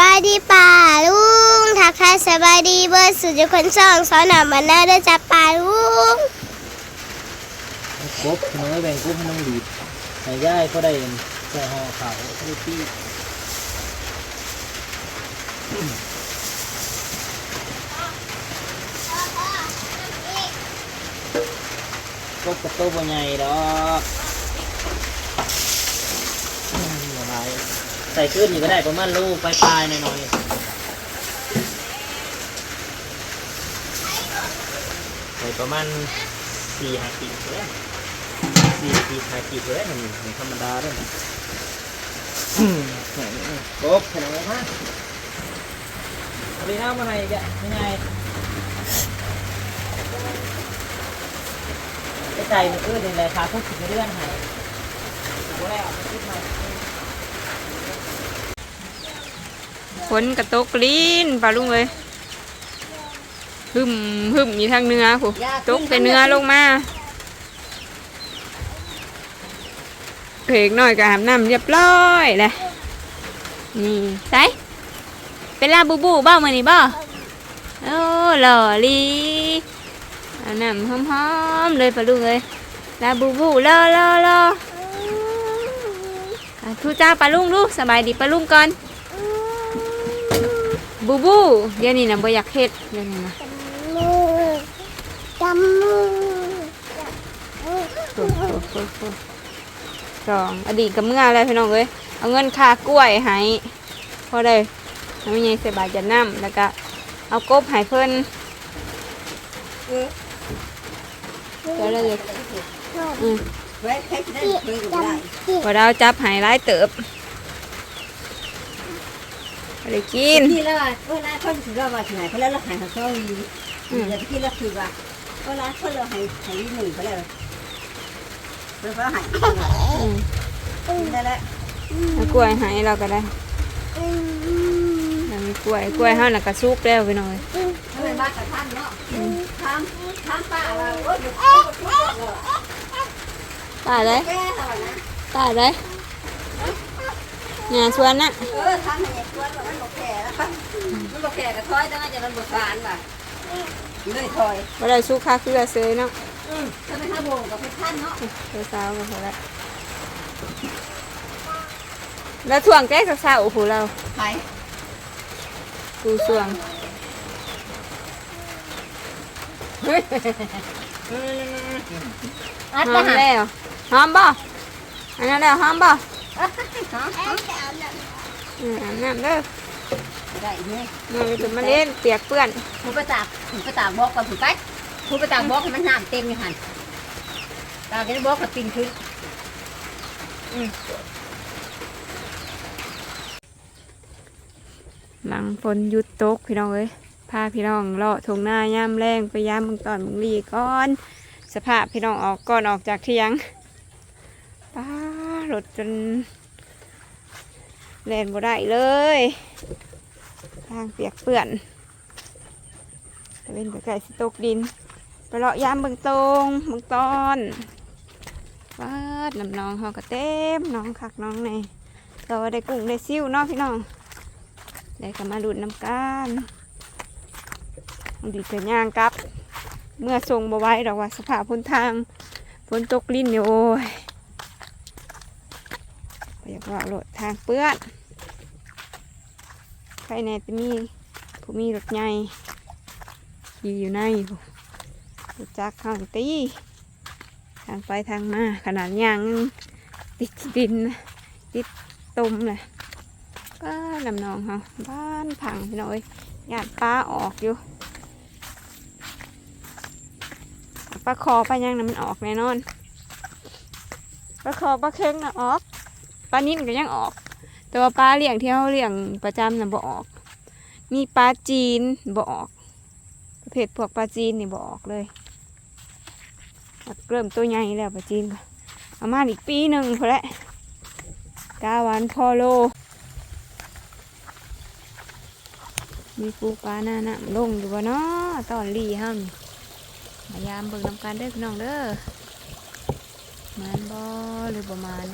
บายดีป่าลุงทักทายสบายดีเบอร์สุดจะคนสองสอนหนามันน่าได้จับป่าลุงกบขนมแบ่งกบให้น้องดีดใส่ย่ายก็ได้ใส่ห่อขาวก็ได้ปี้กบกระโตบใหญ่ดอกอืมอะไร ใส่ขึ้นอยู่ก็ได้ประมาณลูกปลายๆหน่อยๆใส่ประมาณสี่ห้าปีเลยสี่ปีห้าปีเลยมันมันธรรมดาเลยอืมกบขนาดนี้ฮะเอาไปน้ำมาให้แกยังไงไอ้ใจมันเอื้อในราคาพวกสิบเรื่องให้ตัวแรกเอาไปคิดมา ฝ นกระตกลิ้นปลาลุงเลยหึมหึมมีทางเหนื้อผู้ตกแต่เหนื้อลงมาเพกหน่อยก็อาบน้ำเรียบร้อยเลยนี่ใส่เป็นลาบูบูบ้ามือนี่บ้าโอ้หล่อลีอาบน้ำหอมๆเลยปลาลุงเลยลาบูบูรอรอรออะทูจ้าปลาลุงลูกสบายดีปลาลุงก่อน บูบูเดี๋ยวนี้นะบ่อยากเฮ็ดเดี๋ยวนี้นะมือจำมือโอ้โหโอ้โหโอ้โหสองอดีตกับเมื่ออะไรพี่น้องเอ้ยเอาเงินค่ากล้วยให้พอได้น้ำยังเสบาทจะน้ำแล้วก็เอากบให้เพิ่นเดี๋ยวเราจะอืมไว้เพชรได้เพลงก็ได้พอเราจับให้ร้ายเติบ บ่ได้กินที่แล้วเวลาคนถือว่าที่ไหนเขาแล้วเราหายเขาช่องดีเดี๋ยวที่เราคือว่าเวลาคนเราหายหายหนึ่งไปแล้วเราก็หายอืมได้แล้วเอากล้วยให้เราก็ได้เรามีกล้วยกล้วยห้าแล้วก็ซุกแล้วพี่น้องเอ้ยทำไมบ้านกับท่านเนาะทำทำป้าเราโอ้ยตายเลยแก่เรานะ ตายเลยงานชวนนะเออทำให้ชวนมันบอกแก่แล้วมันบอกแก่กับถอยตั้งแต่มันบอกฟานว่ะเลยถอยบ่ได้สู้ค่าคือเซยเนาะถ้าไม่ห้าโมงกับเพชรท่านเนาะเดี๋ยวสาวก็พอละแล้วถ่วงแก้สักสาวโอ้โหเราไปกูส่วงอัดหอนะมฮะแล้วหอมบ่อันนั้นแล้วหอมบ่ อืมอาบน้ำเด้อได้เนี่ยมาไปถึงมาเล่นเปียกเปื้อนผู้ประตากผู้ประตากบอกก่อนถูกไปผู้ประตากบอกให้มันน้ำเต็มอยู่หันตากให้บอกกับปิ่นขึ้นหลังฝนหยุดตกพี่น้องเอ้ยพาพี่น้องเลาะทงหน้ายามแรงไปยามเมึงตอนเมึงรีก่อน สภาพพี่น้องออกก่อนออกจากเที่ยงป้า รถจนแล่นบ่ได้เลย ทางเปียกเปื้อนตะเวนไปไก่สิตกดิน ไปเลาะยามเบิงตรงเบิงตอนวาดน้ำนองเขาก็เต็มน้องคักน้องในเราได้กุ้งได้ซิ่วเนาะพี่น้องได้ก็มาดูดน้ำกันดีเกินย่างกับ เมื่อทรงบไว้ดอกว่าสภาพพ้นทางฝนตกลิ้นโอ้ย ว่าโหลดทางเปื้อนใครแน่จะมีผู้มีรถใหญ่ขี่อยู่ในรถจักรเข้าตีทางไปทางมาขนาดยางติดดินนะติดตุ่มเลยก็ลำนองเขาบ้านพังพี่น้อยญาติป้าออกอยู่ปลาคอปลายังนะมันออกแน่นอนปลาคอปลาเค็งนะออก ปลานิ่นก็ยังออก แต่ว่าปลาเลี้ยงที่เขาเลี้ยงประจำน่ะบ่ออก มีปลาจีนบ่ออก ประเภทพวกปลาจีนนี่บ่ออกเลยเริ่มตัวใหญ่แล้วปลาจีนก็ประมาณอีกปีหนึ่งพอแล้วกาวันพอโล มีปูปลาหน้าน้ำลงอยู่บ่เนาะตอนรีห้ามพยายามเบิ่งนำกันเด้อพี่น้องเด้อมานบ่หรือบ่มาน น้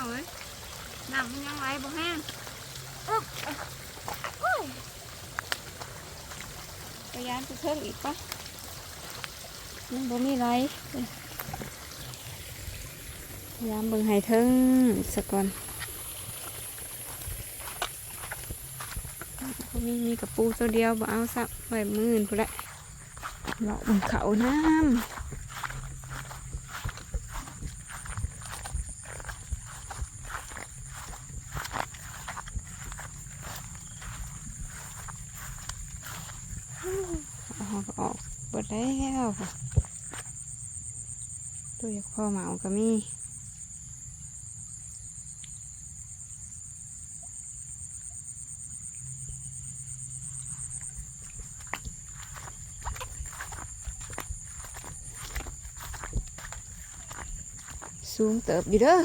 องเอ้ยน้ำมันยังไหลบ่แห้งอึ๊บโอ้ยไปยานไปเพิ่งอีกปะมันบ่มีไรพยายามเบิ่งให้เทิงสักก่อนบ่มีมีกระปูตัวเดียวบ่เอาสักไว้มืออื่นพุ่นละเลาะบนเขาน้ำ อาก็ออกเบิดแล้วตัวอยากพ่อเหมาก็มีสูงเติบอยู่เด้อ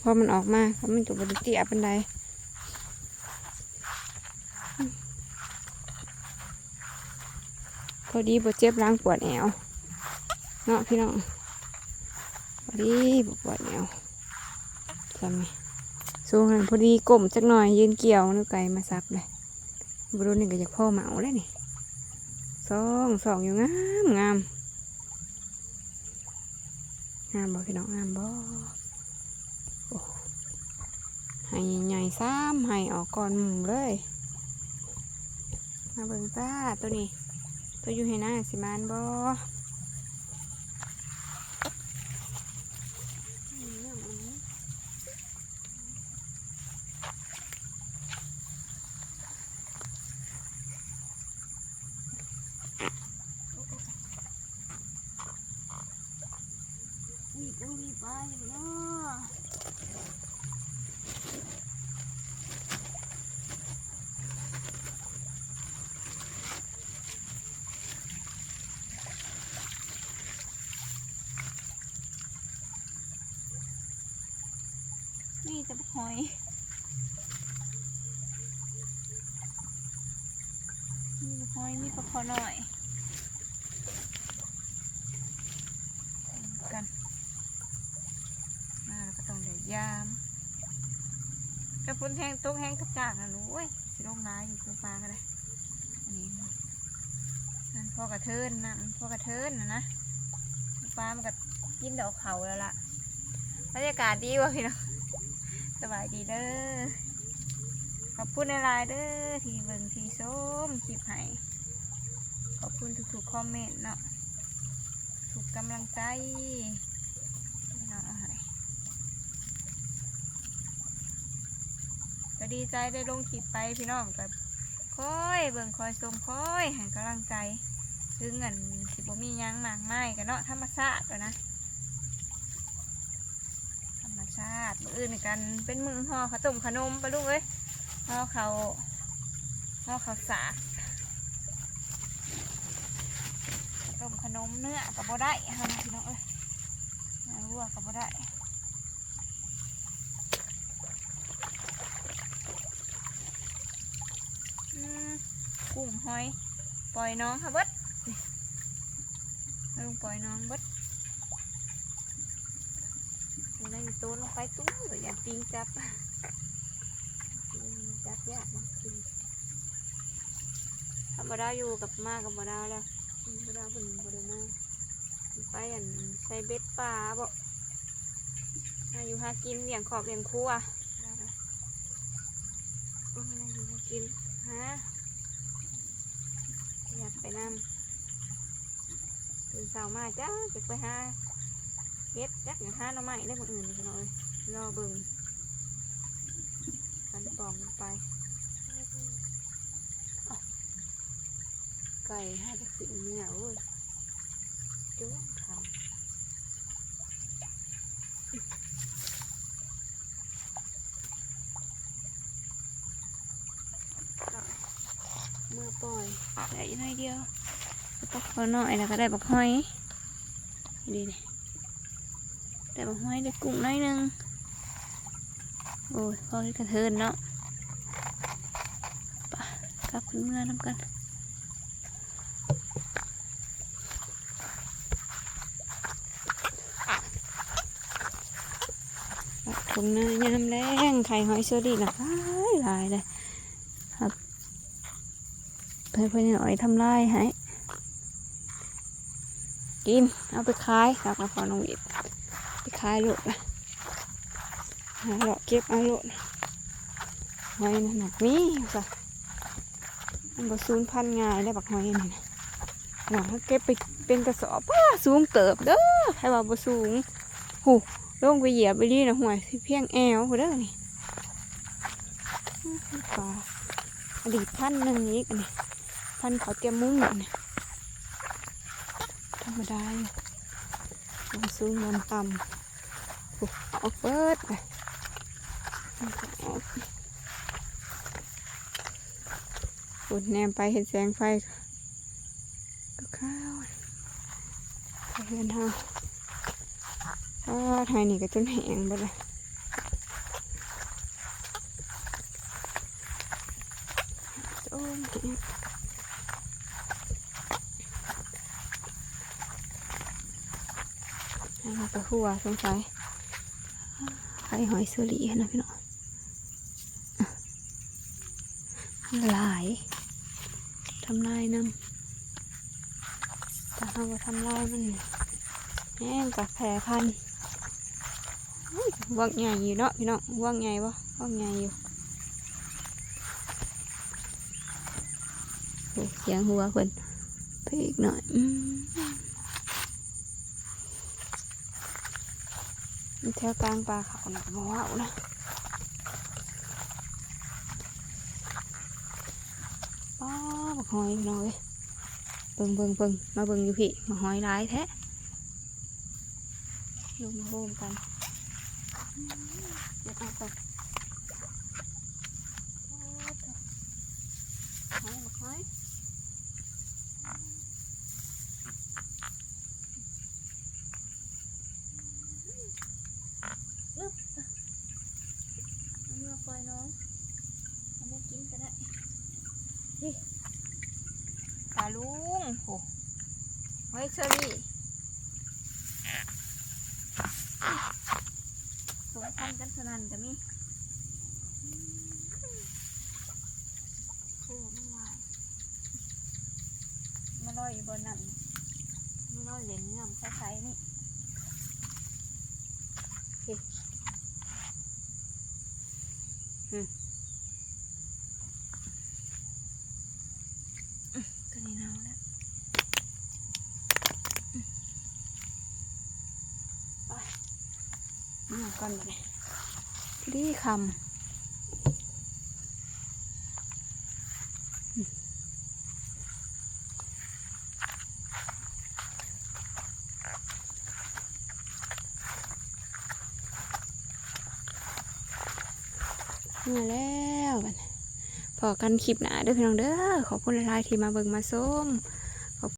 พอมันออกมาก็มันก็บริเตียเป็นได พอดีบ่เจ็บล้างปวดแอวเนาะพี่น้องพอดีบ่ปวดแอวทำไมสูงหันพอดีก้มจักหน่อยยืนเกี่ยวนึกไก่มาซับเลยบรุนี่ก็อยากพ่อเหมาเลยนี่สองสองอยู่งามงามงามบ่พี่น้องงามบ่ให้ใหญ่ซ้ำให้ออกก่อนหมู่เลย มาเบิ่งจ้าตัวนี้ ตัวอยู่ให้หน้าสิมานบอมีปูมีไปเนาะ อยมีหอยมีปลาคอหน่อยกันมาแล้วก็ต้องเดี๋ยวยามกระปุนแห้งตุ๊กแห้งกระจากนะหนูเว้ยสิลงน้าอยู่ตัวปลาก็ได้อันนี้นั่นพ่อกระเทินนะพ่อกระเทินนะนะปลามันก็กินดอกเขาแล้วล่ะบรรยากาศดีว่ะพี่น้อง สบายดีเด้อขอบคุณในไลน์เด้อที่เบิ่งที่ส้มคลิปให้ขอบคุณทุกๆคอมเมนต์เนาะถูกกำลังใจพี่น้องเอาให้ก็ดีใจได้ลงคลิปไปพี่น้องก็คอยเบิ่งคอยชมคอยให้กำลังใจถึงเงินสิบ่มียังมากมายกันเนาะธรรมชาติอะนะ ชาติมืออื่นกันเป็นมือห่อข้าวต้มขนมไปลูกเอ้ยห่อเขาวห่อข้าวสากต้มขนมเนื้อกับบ่ได้ฮะพี่น้องเอ้ยเนื้อวัวกับบ่ได้กุ้งหอย ปล่อยน้องค่ะเบิดลุงปล่อยน้องเบิด อยู่นตัวลงไปตุ้มอย่าปิงจับจับยากนะปิงธรรมดาอยู่กับมากับบ่ได้แล้วอืมบ่ได้เพิ่นบ่ได้มาไปอันใส่เบ็ดปลาบ่อาอยู่หากินเลี้ยงขอบเลี้ยงครัวอยอยู่หากินฮะอยากไปนำตื่นเช้ามาจ้าจะไปหา เฮ็ดจักอย่างห้าหน่อไม้ได้คนอื่นพี่น้องเอ้ยรอเบิ่งกันปองกันไป ไก่ห้จะขึ้นเนี่ยโอ้ยจุ๊บทำมือปล่อยได้หน่อยเดียวตกพอหน่อยแล้วก็ได้บักหอยดีเลย ได้บักหอยได้กุ้งหน่อยหนึง โอ้ยพอให้กระเทินเนาะไปกลับขึ้นเมื่อน้ำกันโอ้โหงนยามแรงไข่หอยเชอรี่นะหลายหลายเลยครับเพื่อนเพื่อนหอยทำลายให้กินเอาไปขายครับมาพอน้องอิด ไปขายโลดละหาเลาะเก็บเอาโลดหอยนั่นหนักนี่จ้ะมันบ่สูญพันง่ายได้บักหอยนี่นะหวังเก็บไปเป็นกระสอบป้าสูงเติบเด้อให้ว่าบ่สูงหูลงไปเหยียบไปดีนะห่วยเพียงแอวหูเด้อนี่ปลาอดีตพันหนึ่งอีกอันนี้พันเขาเตรียมมุ้งอันนี้ธรรมดาลงสูงลงต่ำ ออกเปิดไปมันก็ออกปุดแนมไปเห็นแสงไฟก็ข้าวไปเพื่อนเฮาก็ไทยนี่ก็จนแห้งไปเลยโอ้ยแห้งอันนี้ก็หัวสงสัย ไข่หอยสุรีนะพี่น้องหลายทำลายน้ำแต่เราทำลายมันแห้งกับแผลพันว่างใหญ่อยู่เนาะพี่น้องว่างใหญ่ปะว่างใหญ่อยู่เสียงหัวคนไปอีกหน่อยอืมาหอยร้ายแท้ลงมาโฮมกันเดี๋ยวเอาก่อนหอยมาหอยลึบเอาเนื้อปล่อยน้องเอามากินก็ได้นี่ตาลุงโห ไอยเชอรี่สงพันกันสนั่นกันมีโอ้มันลายมาลอยอยู่บนนั่นมาลอยเหรียญน้ำใสๆนี่เฮ้ยอืมอืมตัวนี้เน่าแล้วอืมไป มาก่อนไปเลยดีคำมาแล้วบันพอกันคลิปหนาเด้อพี่น้องเด้อขอบคุณหลายๆที่มาเบิ่งมาส้ม